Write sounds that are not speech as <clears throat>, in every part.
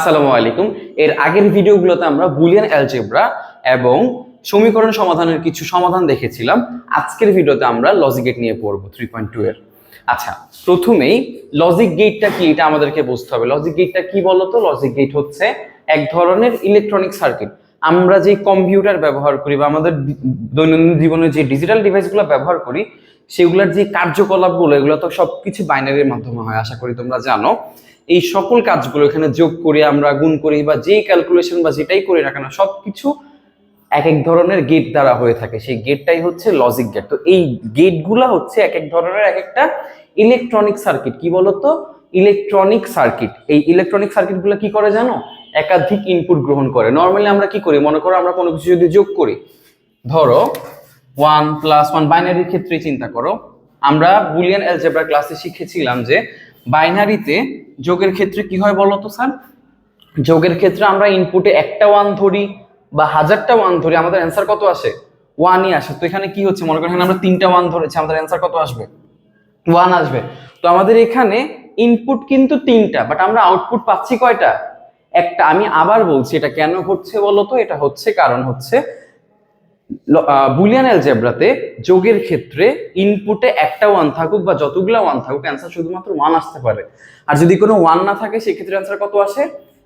আসসালামু আলাইকুম। এর আগের ভিডিওগুলোতে আমরা বুলিয়ান অ্যালজেব্রা এবং সমীকরণ সমাধানের কিছু সমাধান দেখেছিলাম। আজকের ভিডিওতে আমরা লজিক গেট নিয়ে পড়ব থ্রি পয়েন্ট টু এর। আচ্ছা প্রথমেই লজিক গেটটা কি? এটা আমাদেরকে বুঝতে হবে। লজিক গেটটা কি বলতো? লজিক গেট হচ্ছে এক ধরনের ইলেকট্রনিক সার্কিট আমরা যে কম্পিউটার ব্যবহার করি বা আমাদের দৈনন্দিন জীবনে যে ডিজিটাল ডিভাইসগুলো ব্যবহার করি, সেগুলোর যে কার্যকলাপগুলো, এগুলো তো সবকিছু বাইনারির মাধ্যমে হয়, আশা করি তোমরা জানো। এই সকল কাজগুলো এখানে যোগ করে আমরা গুণ করি বা যেই ক্যালকুলেশন বা যেটাই করি না কেন সবকিছু এক এক ধরনের গেট দ্বারা হয়ে থাকে। সেই গেটটাই হচ্ছে লজিক গেট তো এই গেটগুলা হচ্ছে এক এক ধরনের এক একটা ইলেকট্রনিক সার্কিট কি বলতো? ইলেকট্রনিক সার্কিট এই ইলেকট্রনিক সার্কিটগুলো কি করে জানো? একাধিক ইনপুট গ্রহণ করে। নর্মালি আমরা কি করি? মনে করো আমরা কোনো কিছু যদি যোগ করি, ধরো ওয়ান প্লাস ওয়ান বাইনারির ক্ষেত্রে চিন্তা করো, আমরা বুলিয়ান অ্যালজেব্রা ক্লাসে শিখেছিলাম যে বাইনারিতে যোগের ক্ষেত্রে কি হয় বলো তো স্যার? যোগের ক্ষেত্রে আমরা ইনপুটে একটা ওয়ান ধরি বা হাজারটা ওয়ান ধরি, আমাদের অ্যান্সার কত আসে? ওয়ানই আসে। তো এখানে কি হচ্ছে? মনে করেন এখানে আমরা তিনটা ওয়ান ধরেছি, আমাদের অ্যান্সার কত আসবে? ওয়ান আসবে। তো আমাদের এখানে ইনপুট কিন্তু তিনটা বাট আমরা আউটপুট পাচ্ছি কয়টা? একটা, আমি আবার বলছি, এটা কেন হচ্ছে বলো তো এটা হচ্ছে, কারণ হচ্ছে বুলিয়ান অ্যালজেব্রাতে যোগের ক্ষেত্রে ইনপুটে একটা ওয়ান থাকুক বা যতগুলা ওয়ান থাকুক অ্যান্সার শুধুমাত্র ওয়ান আসতে পারে। আর যদি কোনো ওয়ান না থাকে, সেক্ষেত্রে অ্যান্সার কত আসে?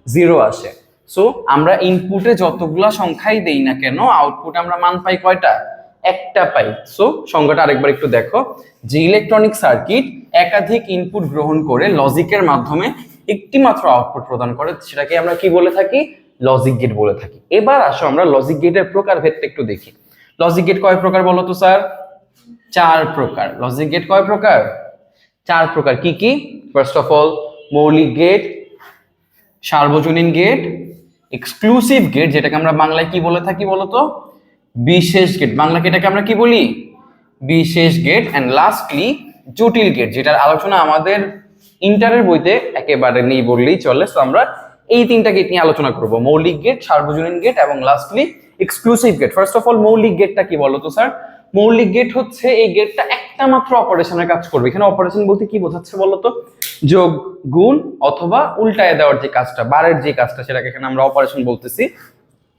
জিরো আসে। সো আমরা ইনপুটে যতগুলা সংখ্যাই দেই না কেন আউটপুটে আমরা মান পাই কয়টা? একটা পাই। সো সংখ্যাটা আরেকবার একটু দেখো। যে ইলেকট্রনিক সার্কিট একাধিক ইনপুট গ্রহণ করে লজিকের মাধ্যমে একটি মাত্র আউটপুট প্রদান করে, সেটাকে আমরা কি বলে থাকি? লজিক গেট বলে থাকি। এবার আসো আমরা লজিক গেটের প্রকার ভেদটা একটু দেখি। লজিক গেট কয় প্রকার বলো তো স্যার? চার প্রকার। লজিক গেট কয় প্রকার? চার প্রকার। কি কি? ফার্স্ট অফ অল মৌলিক গেট সার্বজনীন গেট এক্সক্লুসিভ গেট যেটাকে আমরা বাংলায় কি বলে থাকি বলতো? বিশেষ গেট বাংলাকে এটাকে আমরা কি বলি? বিশেষ গেট অ্যান্ড লাস্টলি জটিল গেট যেটার আলোচনা আমাদের ইন্টারের বইতে একেবারে নেই বললেই চলে। তো আমরা এই তিনটা গেট নিয়ে আলোচনা করব। মৌলিক গেট সার্বজনীন গেট এবং lastly exclusive gate first of all মৌলিক গেটটা কি বলতো স্যার মৌলিক গেট হচ্ছে এই গেটটা একটা মাত্র অপারেশনের কাজ করবে। এখানে অপারেশন বলতে কি বোঝাচ্ছে বলতো? যোগ, গুণ অথবা উল্টায় দেওয়ার যে কাজটা, বারের যে কাজটা, সেটাকে এখানে আমরা অপারেশন বলতেছি।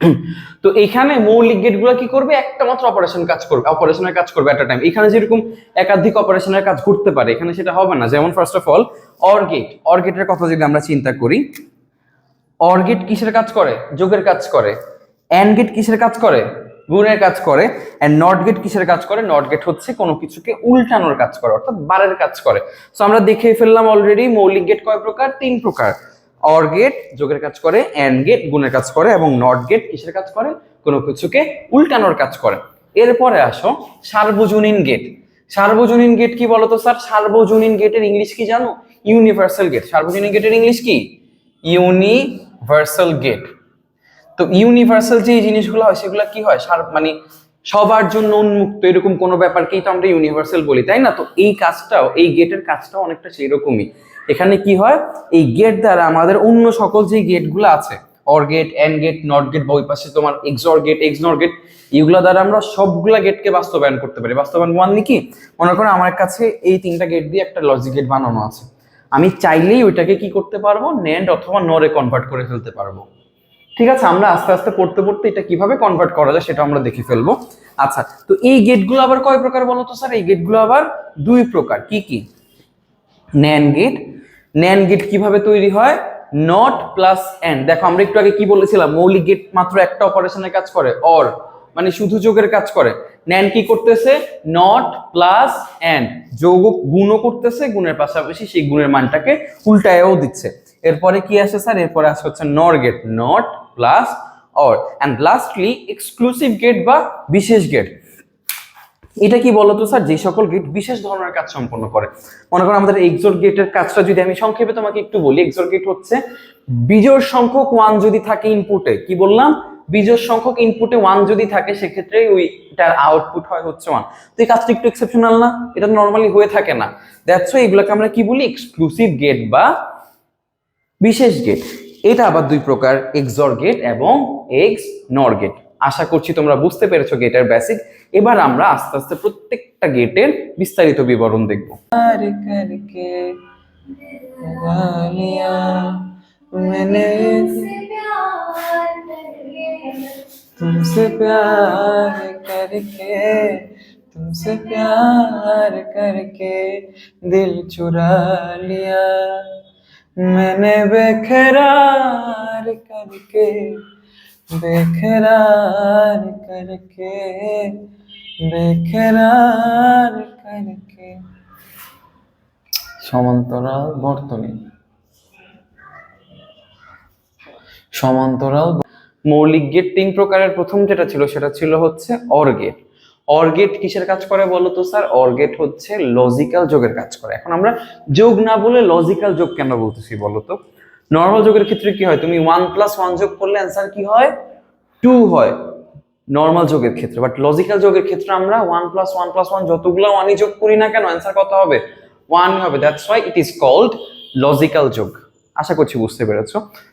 <clears throat> তো এখানে মৌলিক গেটগুলো কি করবে? একটা মাত্র অপারেশন কাজ করবে অপারেশনের কাজ করবে একটা টাইম এখানে যেরকম একাধিক অপারেশনের কাজ করতে পারে, এখানে সেটা হবে না। যেমন first of all OR gate OR গেটের কথা যদি আমরা চিন্তা করি অর গেট কিসের কাজ করে? যোগের কাজ করে। অ্যান্ড গেট কিসের কাজ করে? গুণের কাজ করে। অ্যান্ড নট গেট কিসের কাজ করে? নট গেট হচ্ছে কোনো কিছুকে উল্টানোর কাজ করে, অর্থাৎ বারের কাজ করে। সো আমরা দেখে ফেললাম অলরেডি মৌলিক গেট কয় প্রকার? তিন প্রকার। অর গেট যোগের কাজ করে। অ্যান্ড গেট গুণের কাজ করে। এবং নট গেট কিসের কাজ করে? কোনো কিছুকে উল্টানোর কাজ করে। এরপরে আসো সার্বজনীন গেট। সার্বজনীন গেট কি বলতো স্যার? সার্বজনীন গেটের ইংলিশ কি জানো? Universal gate. সার্বজনীন গেটের ইংলিশ কি? ইউনিভার্সাল গেট তো ইউনিভার্সাল যে জিনিসগুলো হয়, সেগুলো কি হয়? সার- মানে সবার জন্য উন্মুক্ত, এরকম কোনো ব্যাপারকেই তো আমরা ইউনিভার্সাল বলি, তাই না? তো এই কাজটাও, এই গেটের কাজটাও অনেকটা সেই রকমই এখানে কি হয়? এই গেট দ্বারা আমাদের অন্য সকল যে গেটগুলো আছে OR gate AND gate NOT gate বা ওই পাশে তোমার এক্সর গেট এক্সনর গেট এগুলো দ্বারা আমরা সবগুলা গেটকে বাস্তবায়ন করতে পারি। বাস্তবায়ন মানে কি? মনে করো আমার কাছে এই তিনটা গেট দিয়ে একটা লজিক গেট বানানো আছে। আমি চাইলেই ওইটাকে কি করতে পারব? নেন্ড অথবা নরে কনভার্ট করে ফেলতে পারব। ঠিক আছে, আমরা আস্তে আস্তে পড়তে পড়তে এটা কীভাবে কনভার্ট করা যায় সেটা আমরা দেখে ফেলব। আচ্ছা তো এই গেটগুলো আবার কয় প্রকার বলো তো স্যার এই গেটগুলো আবার দুই প্রকার। কি কি? ন্যান গেট ন্যান গেট কীভাবে তৈরি হয়? নট প্লাস এন্ড দেখো, আমরা একটু আগে কি বলেছিলাম? মৌলিক গেট মাত্র একটা অপারেশনের কাজ করে অর মানে শুধু যোগের কাজ করে। ন্যান কি করতেছে? নট প্লাস এন্ড যোগ গুণও করতেছে, গুণের পাশাপাশি সেই গুণের মানটাকে উল্টায়ও দিচ্ছে। এরপরে কি আসে স্যার? এরপরে আসে হচ্ছে NOR gate NOT plus OR and lastly exclusive gate বা বিশেষ গেট এটা কি বলতো স্যার? যে সকল গেট বিশেষ ধরনের কাজ সম্পন্ন করে। মনে করো আমাদের এক্সোর গেটের কাজটা যদি আমি সংক্ষেপে তোমাকে একটু বলি, এক্সোর গেট হচ্ছে বিজোড় সংখ্যক ওয়ান যদি থাকে ইনপুটে কি বললাম? বিজোড় সংখ্যক ইনপুটে ওয়ান যদি থাকে, সেক্ষেত্রে ওইটার আউটপুট হয় হচ্ছে ওয়ান তো এই কাজটা একটু এক্সেপশনাল না? এটা নর্মালি হয়ে থাকে না। দ্যাটস এগুলোকে আমরা কি বলি? এক্সক্লুসিভ গেট বা বিশেষ গেট এটা আবার দুই প্রকার এক্সর গেট এবং এক্স নর গেট আশা করছি তোমরা বুঝতে পেরেছ গেটের বেসিক এবার আমরা আস্তে আস্তে প্রত্যেকটা গেটের বিস্তারিত বিবরণ দেখব। मैंने तुमसे प्यार करके तुमसे प्यार करके तुमसे प्यार करके दिल चुरा लिया मैंने बेकरार करके बेकरार करके বেকরার করকে সমান্তরাল বর্তনী সমান্তরাল মৌলিক গেট তিন প্রকারের। প্রথম যেটা ছিল, সেটা ছিল হচ্ছে অর গেট অর গেট কিসের কাজ করে বলো তো স্যার? অর গেট হচ্ছে লজিক্যাল যোগের কাজ করে। এখন আমরা যোগ না বলে লজিক্যাল যোগ কেন বলতেছি বলো তো? নর্মাল যোগের ক্ষেত্রে কি হয়? তুমি ওয়ান প্লাস ওয়ান যোগ করলে অ্যান্সার কি হয়? টু হয়। নর্মাল যোগের ক্ষেত্রে। বাট লজিক্যাল যোগের ক্ষেত্রে আমরা one plus one plus one যতগুলো ওয়ানই যোগ করি না কেন অ্যান্সার কত হবে? ওয়ান হবে। That's why it is called logical যোগ। আশা করছি বুঝতে পেরেছ।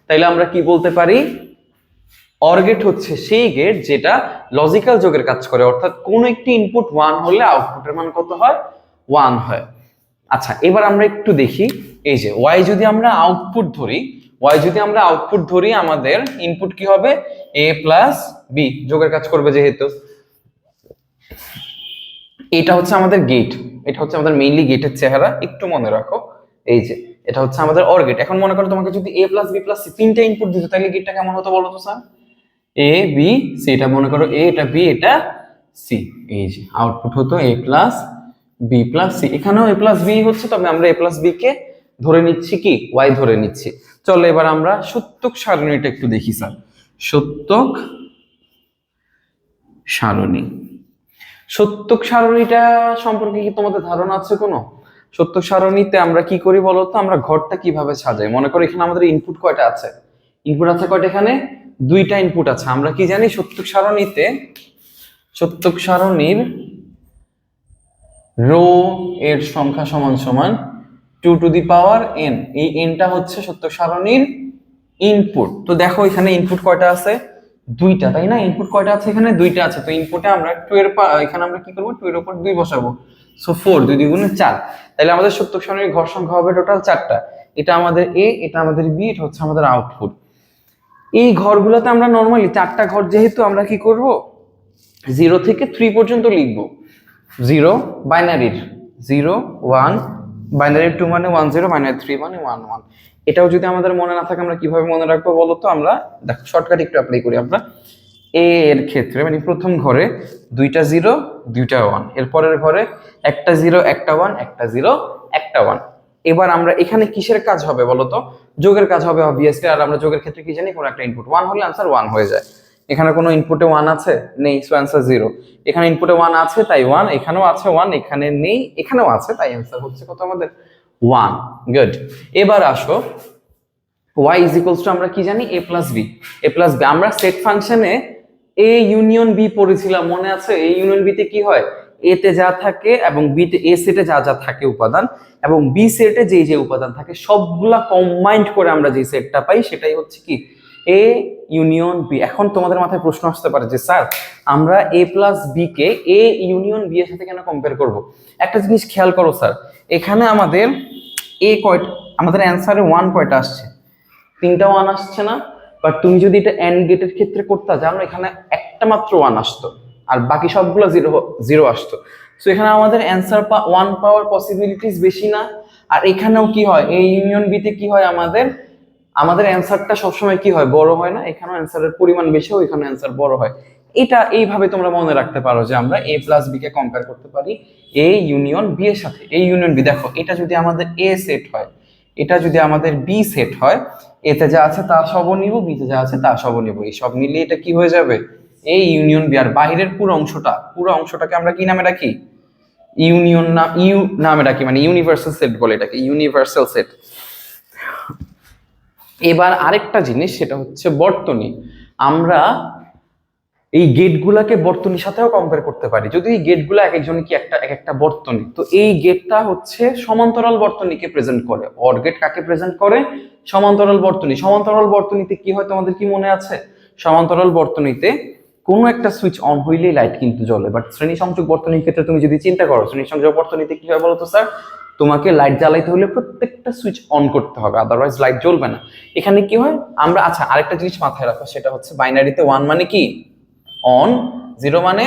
তাইলে আমরা কি বলতে পারি? অর হচ্ছে সেই গেট যেটা লজিক্যাল যোগের কাজ করে। অর্থাৎ কোন একটি ইনপুট ওয়ান হলে আউটপুটের মান কত হয়? ওয়ান হয়। আচ্ছা এবার আমরা একটু দেখি। এই যে ওয়াই যদি আমরা আউটপুট ধরি ওয়াই যদি আমরা আউটপুট ধরি, আমাদের ইনপুট কি হবে? এ প্লাস বি যোগের কাজ করবে যেহেতু। এটা হচ্ছে আমাদের গেট এটা হচ্ছে আমাদের মেইনলি গেটের চেহারা। একটু মনে রাখো। এই যে, এটা হচ্ছে আমাদের অর এখন মনে করো তোমাকে যদি এ প্লাস বি প্লাস তিনটা ইনপুট দিত, তাহলে গেটটা কেমন হতো বলো তো স্যার এ বি সি এটা মনে করো এ এটা বি এটা সি এই যে আউটপুট হতো A plus B plus C এখানেও এ প্লাস বি হচ্ছে, তবে আমরা এ প্লাস বি কে ধরে নিচ্ছি কি? ওয়াই ধরে নিচ্ছি। চলো এবার আমরা সত্যক সারণীটা একটু দেখি, স্যার। সত্যক সারণী। সত্যক সারণীটা সম্পর্কে কি তোমাদের ধারণা আছে কোনো? সত্যক সারণীতে আমরা কি করি বলতো আমরা ঘরটা কীভাবে সাজাই? মনে করো এখানে আমাদের ইনপুট কয়টা আছে? ইনপুট আছে কয়টা এখানে? দুইটা ইনপুট আছে। আমরা কি জানি? সত্যক সারণীতে, সত্যক সারণীর রো এর সংখ্যা সমান সমান two to the power N এই এনটা হচ্ছে সত্য সারণীর ইনপুট তো দেখো এখানে ইনপুট কয়টা আছে? দুইটা, তাই না? ইনপুট কয়টা আছে এখানে? দুইটা আছে। তো ইনপুটে আমরা টু এর এখানে আমরা কি করব? টু এর উপর দুই বসাবো। সো ফোর দুই দুই গুণে চার। তাহলে আমাদের সত্য সারণীর ঘর সংখ্যা হবে টোটাল চারটা। এটা আমাদের এ এটা আমাদের বি এটা হচ্ছে আমাদের আউটপুট এই ঘরগুলোতে আমরা নর্মালি চারটা ঘর যেহেতু আমরা কি করব? জিরো থেকে থ্রি পর্যন্ত লিখব। জিরো বাইনারির জিরো ওয়ান বাইনারি টু মানে ওয়ান জিরো বাইনারি থ্রি মানে ওয়ান ওয়ান এটাও যদি আমাদের মনে না থাকে আমরা কীভাবে মনে রাখব বলো তো? আমরা দেখো শর্টকাট একটু অ্যাপ্লাই করি আমরা। এ এর ক্ষেত্রে মানে প্রথম ঘরে দুইটা জিরো দুইটা ওয়ান এরপরের ঘরে একটা জিরো একটা ওয়ান একটা জিরো একটা ওয়ান এবার আমরা এখানে কিসের কাজ হবে বলতো? যোগের কাজ হবে অবভিয়াসলি আর আমরা যোগের ক্ষেত্রে কি জানি? কোনো একটা ইনপুট ওয়ান হলে আনসার ওয়ান হয়ে যায়। এখানে কোনো ইনপুটে ওয়ান আছে? নেই সো অ্যান্সার জিরো এখানে ইনপুটে ওয়ান আছে, তাই ওয়ান এখানেও আছে ওয়ান এখানে নেই, এখানেও আছে, তাই অ্যান্সার হচ্ছে কত আমাদের? ওয়ান গুড এবার আসো ওয়াই ইজ ইকুয়ালস টু আমরা কি জানি? A plus B A plus B আমরা সেট ফাংশনে এ ইউনিয়ন বি পড়েছিলাম, মনে আছে? এ ইউনিয়ন বি তে কি হয়? A তে যা থাকে এবং b তে a সেটে যা যা থাকে উপাদান, এবং বি সেটে যেই যে উপাদান থাকে, সবগুলা কম্বাইন্ড করে আমরা যে সেটটা পাই, সেটাই হচ্ছে কি? এ ইউনিয়ন বি এখন তোমাদের মাথায় প্রশ্ন আসতে পারে যে, স্যার, আমরা এ প্লাস বি কে a ইউনিয়ন বি এর সাথে কেন কম্পেয়ার করব? একটা জিনিস খেয়াল করো, স্যার। এখানে আমাদের এ কয়টা, আমাদের অ্যান্সারে ওয়ান কয়টা আসছে? তিনটা ওয়ান আসছে না বাট তুমি যদি এটা এন্ড গেটের ক্ষেত্রে করতে জানো এখানে একটা মাত্র ওয়ান আসতো। আর বাকি সবগুলো জিরো জিরো আসতো। সো এখানে আমাদের অ্যান্সার পা ওয়ান পাওয়ার পসিবিলিটিস বেশি না। আর এখানেও কি হয়? এই ইউনিয়ন বিতে কি হয় আমাদের? আমাদের অ্যান্সারটা সবসময় কি হয়? বড় হয় না? এখানেও অ্যান্সারের পরিমাণ বেশি এখানে অ্যান্সার বড় হয়। এটা এইভাবে তোমরা মনে রাখতে পারো যে আমরা এ প্লাস বি কে কম্পেয়ার করতে পারি এ ইউনিয়ন বি এর সাথে। এই ইউনিয়ন বি দেখো, এটা যদি আমাদের এ সেট হয়, এটা যদি আমাদের বি সেট হয় এতে যা আছে তা সব নিব বিতে যা আছে তা সব নিব। এই সব মিলিয়ে এটা কি হয়ে যাবে? এই ইউনিয়ন বিহার আর বাইরের পুরো অংশটা, পুরো অংশটাকে আমরা কি নামে রাখি ইউনিয়ন না, ইউ নামে রাখি মানে ইউনিভার্সাল সেট বলে এটাকে, ইউনিভার্সাল সেট। এবার আরেকটা জিনিস, সেটা হচ্ছে বর্তনী। আমরা এই গেটগুলাকে বর্তনীর সাথেও কম্পেয়ার করতে পারি। যদি এই গেটগুলো এক একজন কি একটা, এক একটা বর্তনী? তো এই গেটটা হচ্ছে সমান্তরাল বর্তনীকে প্রেজেন্ট করে। অর গেট কাকে প্রেজেন্ট করে? সমান্তরাল বর্তনী। সমান্তরাল বর্তনীতে কি হয় তোমাদের কি মনে আছে? সমান্তরাল বর্তনীতে কোনো একটা সুইচ অন হইলেই লাইট কিন্তু জ্বলে বাট শ্রেণি সংযোগ বর্তনীর ক্ষেত্রে তুমি যদি চিন্তা করো, শ্রেণি সংযোগ বর্তনীতে কি হয় বলতো স্যার তোমাকে লাইট জ্বালাইতে হলে প্রত্যেকটা সুইচ অন করতে হবে আদারওয়াইজ লাইট জ্বলবে না। এখানে কি হয়? আমরা আচ্ছা আরেকটা জিনিস মাথায় রাখো, সেটা হচ্ছে বাইনারিতে ওয়ান মানে কি? অন জিরো মানে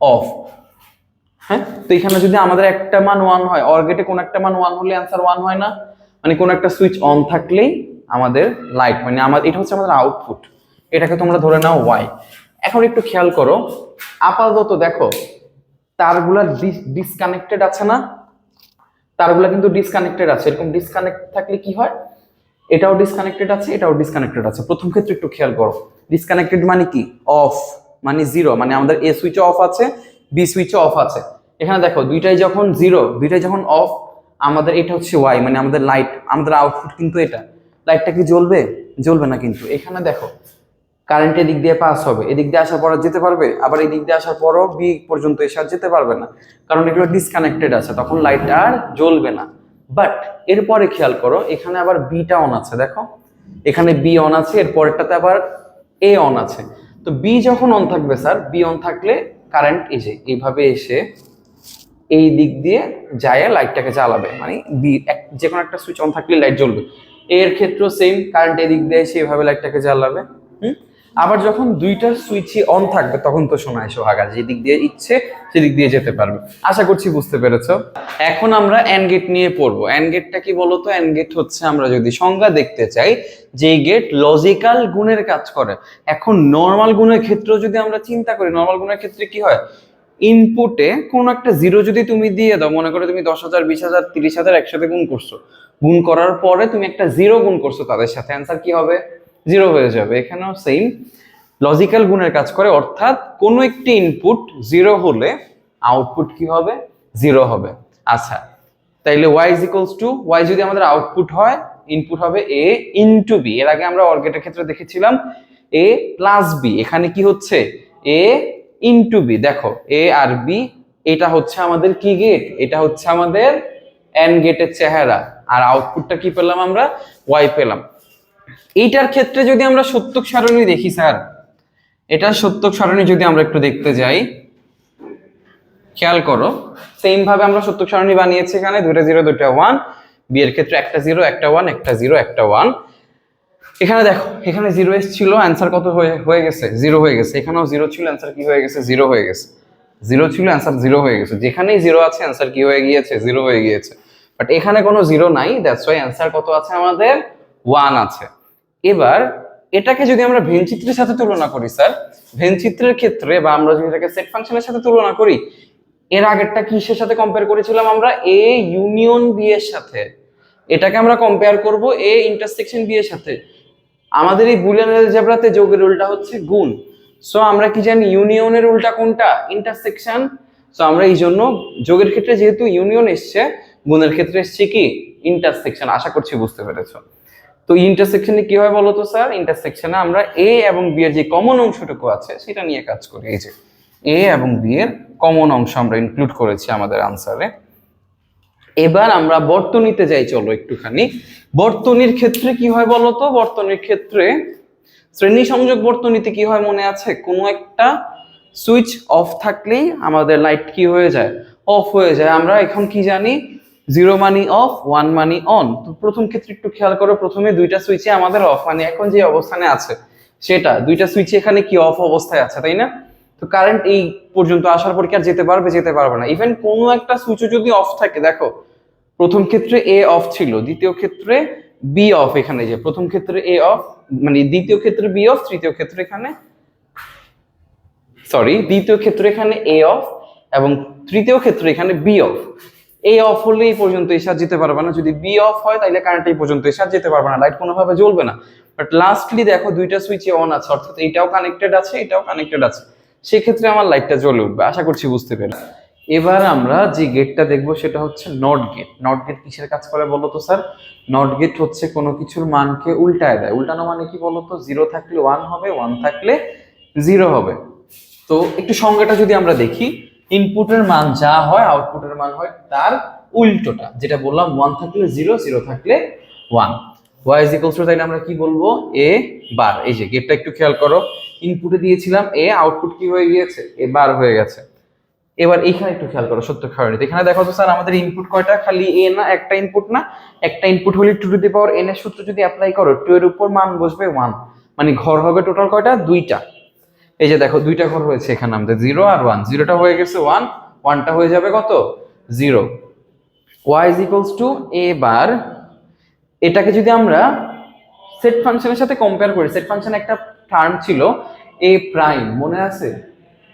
অফ হ্যাঁ? তো এখানে যদি আমাদের একটা মান ওয়ান হয় অর গেটে কোন একটা মান ওয়ান হলে অ্যান্সার ওয়ান হয় না। মানে কোন একটা সুইচ অন থাকলেই আমাদের লাইট মানে আমাদের এটা হচ্ছে আমাদের আউটপুট এটাকে তোমরা ধরে নাও ওয়াই এখন একটু খেয়াল করো, আপাতত দেখো, তারগুলা ডিসকানেক্টেড আছে না? তারগুলা কিন্তু ডিসকানেক্টেড আছে। এরকম ডিসকানেক্ট থাকলে কি হয়? এটাও ডিসকানেক্টেড আছে, এটাও ডিসকানেক্টেড আছে। প্রথম ক্ষেত্রে একটু খেয়াল করো। ডিসকানেক্টেড মানে কি? অফ মানে জিরো মানে আমাদের এ সুইচও অফ আছে বি সুইচও অফ আছে। এখানে দেখো, দুইটাই যখন জিরো দুইটাই যখন অফ আমাদের এটা হচ্ছে ওয়াই মানে আমাদের লাইট আমাদের আউটপুট কিন্তু এটা। লাইটটা কি জ্বলবে? জ্বলবে না কিন্তু। এখানে দেখো কারেন্ট এদিক দিয়ে পাস হবে। এদিক দিয়ে আসার পর যেতে পারবে? আবার এদিক দিয়ে আসার পরও বি পর্যন্ত এসে যেতে পারবে না। কারণ এগুলো ডিসকানেক্টেড আছে, তখন লাইট আর জ্বলবে না। বাট এরপরে খেয়াল করো, এখানে আবার বিটা অন আছে, দেখো। এখানে বি অন আছে এর পরেরটাতে আবার এ অন আছে। তো বি যখন অন থাকবে স্যার বি অন থাকলে কারেন্ট এসে এইভাবে এসে এই দিক দিয়ে যায় লাইটটাকে জ্বালাবে। মানে বি যে কোনো একটা সুইচ অন থাকলে লাইট জ্বলবে। এর ক্ষেত্রেও সেম কারেন্ট এদিক দিয়ে এসে এভাবে লাইটটাকে জ্বালাবে। আবার যখন দুইটা সুইচই অন থাকবে, তখন তো শোনায় সোহাগা যেদিক দিয়ে ইচ্ছে সেদিক দিয়ে যেতে পারবে। আশা করছি বুঝতে পেরেছ। এখন আমরা এন গেট নিয়ে পড়ব। এন গেটটা কি বলতো? এন গেট হচ্ছে আমরা যদি সংজ্ঞা দেখতে চাই যে গেট লজিক্যাল গুণের কাজ করে। এখন নর্মাল গুণের ক্ষেত্রেও যদি আমরা চিন্তা করি নর্মাল গুণের ক্ষেত্রে কি হয়? ইনপুটে কোন একটা জিরো যদি তুমি দিয়ে দাও, মনে করো তুমি দশ হাজার, বিশ হাজার, তিরিশ হাজার একসাথে গুণ করছ। গুণ করার পরে তুমি একটা জিরো গুণ করছ তাদের সাথে। অ্যান্সার কি হবে? জিরো হয়ে যাবে। এখানেও সেম লজিক্যাল গুণের কাজ করে, অর্থাৎ কোনো একটি ইনপুট জিরো হলে আউটপুট কি হবে? জিরো হবে। আচ্ছা তাইলে Y is equals to Y যদি আমাদের আউটপুট হয় ইনপুট হবে এ ইনটু বি এর আগে আমরা অর্গেটের ক্ষেত্রে দেখেছিলাম এ প্লাস বি এখানে কি হচ্ছে? এ ইনটু বি দেখো এ আর বি এটা হচ্ছে আমাদের কি গেট এটা হচ্ছে আমাদের এন গেটের চেহারা। আর আউটপুটটা কি পেলাম আমরা? ওয়াই পেলাম। এইটার ক্ষেত্রে যদি আমরা সত্যক সারণী দেখি, স্যার এটা সত্যক সারণী যদি আমরা একটু দেখতে যাই, খেয়াল করো সেম ভাবে আমরা সত্যক সারণী বানিয়েছি এখানে, দুইটা জিরো, দুইটা ওয়ান বি এর ক্ষেত্রে একটা জিরো, একটা ওয়ান একটা জিরো, একটা ওয়ান এখানে দেখো, এখানে জিরো এসেছিল অ্যান্সার কত হয়ে গেছে? জিরো হয়ে গেছে। এখানেও জিরো ছিল অ্যান্সার কি হয়ে গেছে? জিরো হয়ে গেছে। জিরো ছিল অ্যান্সার জিরো হয়ে গেছে। যেখানেই জিরো আছে অ্যান্সার কি হয়ে গিয়েছে? জিরো হয়ে গিয়েছে। বাট এখানে কোনো জিরো নাই দ্যাটস ওয়াই অ্যান্সার কত আছে আমাদের? ওয়ান আছে। এবার এটাকে যদি আমরা ভেনচিত্রের সাথে তুলনা করি, স্যার ভেনচিত্রের ক্ষেত্রে বা আমরা যদি এটাকে সেট ফাংশনের সাথে তুলনা করি, এর আগেরটা কিসের সাথে কম্পেয়ার করেছিলাম আমরা? এ ইউনিয়ন বি এর সাথে। এটাকে আমরা কম্পেয়ার করব এ ইন্টারসেকশন বি এর সাথে। আমাদের এই বুলিয়ান অ্যালজেব্রাতে যোগের উল্টা হচ্ছে গুণ। সো আমরা কি জানি ইউনিয়নের উল্টা কোনটা? ইন্টারসেকশন সো আমরা এই জন্য যোগের ক্ষেত্রে যেহেতু ইউনিয়ন এসছে, গুণের ক্ষেত্রে এসছে কি? ইন্টারসেকশন আশা করছি বুঝতে পেরেছ। তো ইন্টারসেকশনে কি হয় বলতো স্যার? ইন্টারসেকশনে আমরা এ এবং বি এর যে কমন অংশটুকু আছে, সেটা নিয়ে কাজ করি। এই যে এ এবং বি এর কমন অংশ আমরা ইনক্লুড করেছি আমাদের আনসারে এবার আমরা বর্তনীতে যাই, চলো একটুখানি। বর্তনীর ক্ষেত্রে কি হয় বলতো? বর্তনীর ক্ষেত্রে শ্রেণি সংযোগ বর্তনীতে কি হয় মনে আছে? কোনো একটা সুইচ অফ থাকলেই আমাদের লাইট কি হয়ে যায়? অফ হয়ে যায়। আমরা এখন কি জানি? জিরো মানি অফ ওয়ান মানি অন তো প্রথম ক্ষেত্রে একটু খেয়াল করো, প্রথমে দুইটা সুইচে আমাদের অফ মানে এখন যে অবস্থানে আছে, সেটা। দুইটা সুইচে এখানে কি অফ অবস্থায় আছে, তাই না? তো কারেন্ট এই পর্যন্ত আসার পর কি আর যেতে পারবে যেতে পারবে না। ইভেন কোনো একটা সুইচও যদি অফ থাকে, দেখো, প্রথম ক্ষেত্রে এ অফ ছিল, দ্বিতীয় ক্ষেত্রে বি অফ এখানে যে, প্রথম ক্ষেত্রে এ অফ মানে দ্বিতীয় ক্ষেত্রে বি অফ তৃতীয় ক্ষেত্রে এখানে সরি দ্বিতীয় ক্ষেত্রে এখানে এ অফ এবং তৃতীয় ক্ষেত্রে এখানে বি অফ এ অফ হলে এই পর্যন্ত এসে আর যেতে পারবে না। যদি বি অফ হয় তাহলে কারেন্ট এই পর্যন্ত এসে আর যেতে পারবে না। লাইট কোনোভাবে জ্বলবে না। বাট লাস্টলি দেখো, দুইটা সুইচে অন আছে। অর্থাৎ এটাও কানেক্টেড আছে, এটাও কানেক্টেড আছে। সেক্ষেত্রে আমার লাইটটা জ্বলে উঠবে। আশা করছি বুঝতে পেরে এবার আমরা যে গেটটা দেখব, সেটা হচ্ছে নট গেট নট গেট কিসের কাজ করে বলো তো স্যার নট গেট হচ্ছে কোনো কিছুর মানকে উল্টায় দেয়। উল্টানো মানে কি বলতো জিরো থাকলে ওয়ান হবে ওয়ান থাকলে জিরো হবে। তো একটু সংজ্ঞাটা যদি আমরা দেখি ইনপুটের মান যা হয় আউটপুটের মান হয় তার উল্টোটা, যেটা বললাম ওয়ান থাকলে জিরো জিরো থাকলে one Y is equals to তাইলে আমরা কি বলব? এ বার এই যে গেটটা একটু খেয়াল করো। ইনপুটে দিয়েছিলাম এ আউটপুট কি হয়ে গিয়েছে? এ বার হয়ে গেছে। এবার এখানে একটু খেয়াল করো, সত্য খাওয়ারিতে এখানে দেখো তো স্যার, আমাদের ইনপুট কয়টা? খালি এ না, একটা ইনপুট না। একটা ইনপুট হলে two to the power N এর সূত্র যদি অ্যাপ্লাই করো টু এর উপর মান বসবে ওয়ান মানে ঘর হবে টোটাল কয়টা? দুইটা। এই যে দেখো, দুইটা ঘর হয়েছে এখানে আমাদের। জিরো আর ওয়ান জিরোটা হয়ে গেছে ওয়ান ওয়ানটা হয়ে যাবে কত? Zero Y is equals to A bar এটাকে যদি আমরা সেট ফাংশনের সাথে কম্পেয়ার করি সেট ফাংশন একটা টার্ম ছিল এ প্রাইম মনে আছে?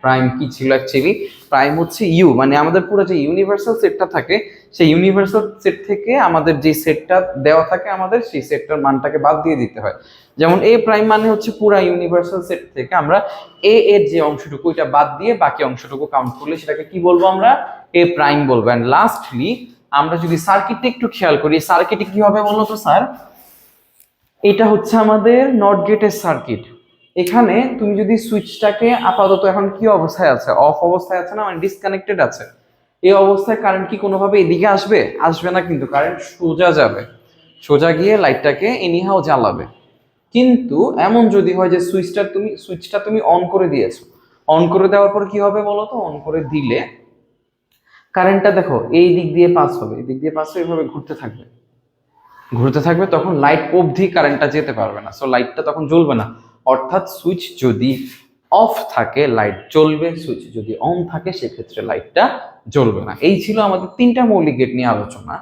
প্রাইম কি ছিল অ্যাকচুয়ালি প্রাইম হচ্ছে ইউ মানে আমাদের পুরো যে ইউনিভার্সাল সেটটা থাকে, সেই ইউনিভার্সাল সেট থেকে আমাদের যে সেটটা দেওয়া থাকে আমাদের, সেই সেটটার মানটাকে বাদ দিয়ে দিতে হয়। যেমন এ প্রাইম মানে হচ্ছে পুরো ইউনিভার্সাল সেট থেকে আমরা এ এর যে অংশটুকু এটা বাদ দিয়ে বাকি অংশটুকু কাউন্ট করলে সেটাকে কি বলব আমরা? এ প্রাইম বলব। অ্যান্ড লাস্টলি আমরা যদি সার্কিটটা একটু খেয়াল করি সার্কিটে কি হবে বলো তো স্যার? এটা হচ্ছে আমাদের নট গেটের সার্কিট এখানে তুমি যদি সুইচটাকে আপাতত এখন কি অবস্থায় আছে? অফ অবস্থায় আছে না মানে ডিসকানেক্টেড আছে? এই অবস্থায় কারেন্ট কি কোনোভাবে এদিকে আসবে? আসবে না কিন্তু কারেন্ট সোজা যাবে। সোজা গিয়ে লাইটটাকে এনিহাও জ্বালাবে। কিন্তু এমন যদি হয় যে সুইচটা তুমি সুইচটা তুমি অন করে দিয়েছ। অন করে দেওয়ার পর কি হবে বলো তো? অন করে দিলে কারেন্টটা দেখো, এই দিক দিয়ে পাস হবে। এই দিক দিয়ে পাস হয়ে এভাবে ঘুরতে থাকবে। ঘুরতে থাকবে, তখন লাইট অবধি কারেন্টটা যেতে পারবে না। সো লাইটটা তখন জ্বলবে না। অর্থাৎ সুইচ যদি অফ থাকে, লাইট জ্বলবে, সুইচ যদি অন থাকে, সেক্ষেত্রে লাইটটা জ্বলবে না। এই ছিল আমাদের তিনটা মৌলিক গেট নিয়ে আলোচনা।